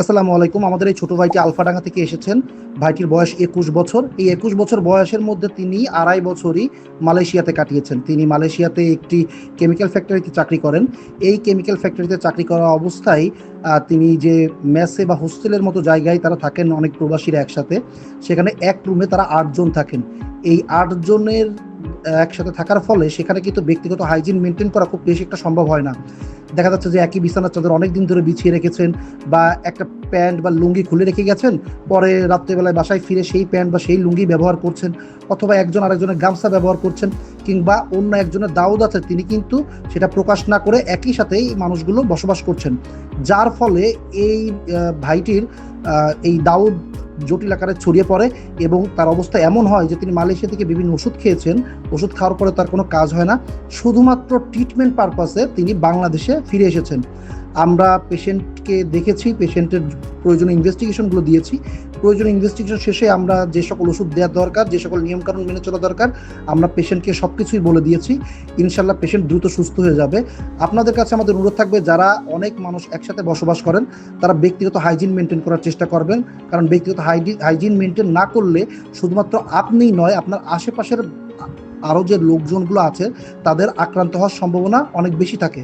আসসালামু আলাইকুম। আমাদের এই ছোট ভাইটি আলফাডাঙ্গা থেকে এসেছেন। ভাইটির বয়স একুশ বছর। এই একুশ বছর বয়সের মধ্যে তিনি আড়াই বছরই মালয়েশিয়াতে কাটিয়েছেন। তিনি মালয়েশিয়াতে একটি কেমিক্যাল ফ্যাক্টরিতে চাকরি করেন। এই কেমিক্যাল ফ্যাক্টরিতে চাকরি করা অবস্থায় তিনি যে মেসে বা হোস্টেলের মতো জায়গায় তারা থাকেন, অনেক প্রবাসীরা একসাথে, সেখানে এক রুমে তারা আটজন থাকেন। এই আটজনের একসাথে থাকার ফলে সেখানে কিন্তু ব্যক্তিগত হাইজিন মেনটেন করা খুব বেশি একটা সম্ভব হয় না। দেখা যাচ্ছে যে একই বিছানার চাদর অনেক দিন ধরে বিছিয়ে রেখেছেন বা একটা প্যান্ট বা লুঙ্গি খুলে রেখে গেছেন, পরে রাত্রেবেলায় বাসায় ফিরে সেই প্যান্ট বা সেই লুঙ্গি ব্যবহার করছেন অথবা একজন আরেকজনের গামছা ব্যবহার করছেন কিংবা অন্য একজনের দাউদ আছে, তিনি কিন্তু সেটা প্রকাশ না করে একই সাথে এই মানুষগুলো বসবাস করছেন। যার ফলে এই ভাইটির এই দাউদ জটিল আকারে ছড়িয়ে পড়ে এবং তার অবস্থা এমন হয় যে তিনি মালয়েশিয়া থেকে বিভিন্ন ওষুধ খেয়েছেন। ওষুধ খাওয়ার পরে তার কোনো কাজ হয় না। শুধুমাত্র ট্রিটমেন্ট পারপাসে তিনি বাংলাদেশে ফিরে এসেছেন। আমরা পেশেন্টকে দেখেছি পেশেন্টের প্রয়োজনীয় ইনভেস্টিগেশনগুলো দিয়েছি। প্রয়োজনীয় ইনভেস্টিগেশন শেষে আমরা যে সকল ওষুধ দেওয়ার দরকার, যে সকল নিয়মকানুন মেনে চলা দরকার, আমরা পেশেন্টকে সব কিছুই বলে দিয়েছি। ইনশাল্লাহ পেশেন্ট দ্রুত সুস্থ হয়ে যাবে। আপনাদের কাছে আমাদের অনুরোধ থাকবে, যারা অনেক মানুষ একসাথে বসবাস করেন, তারা ব্যক্তিগত হাইজিন মেনটেন করার চেষ্টা করবেন। কারণ ব্যক্তিগত হাইজিন মেনটেন না করলে শুধুমাত্র আপনিই নয়, আপনার আশেপাশের আরও যে লোকজনগুলো আছে, তাদের আক্রান্ত হওয়ার সম্ভাবনা অনেক বেশি থাকে।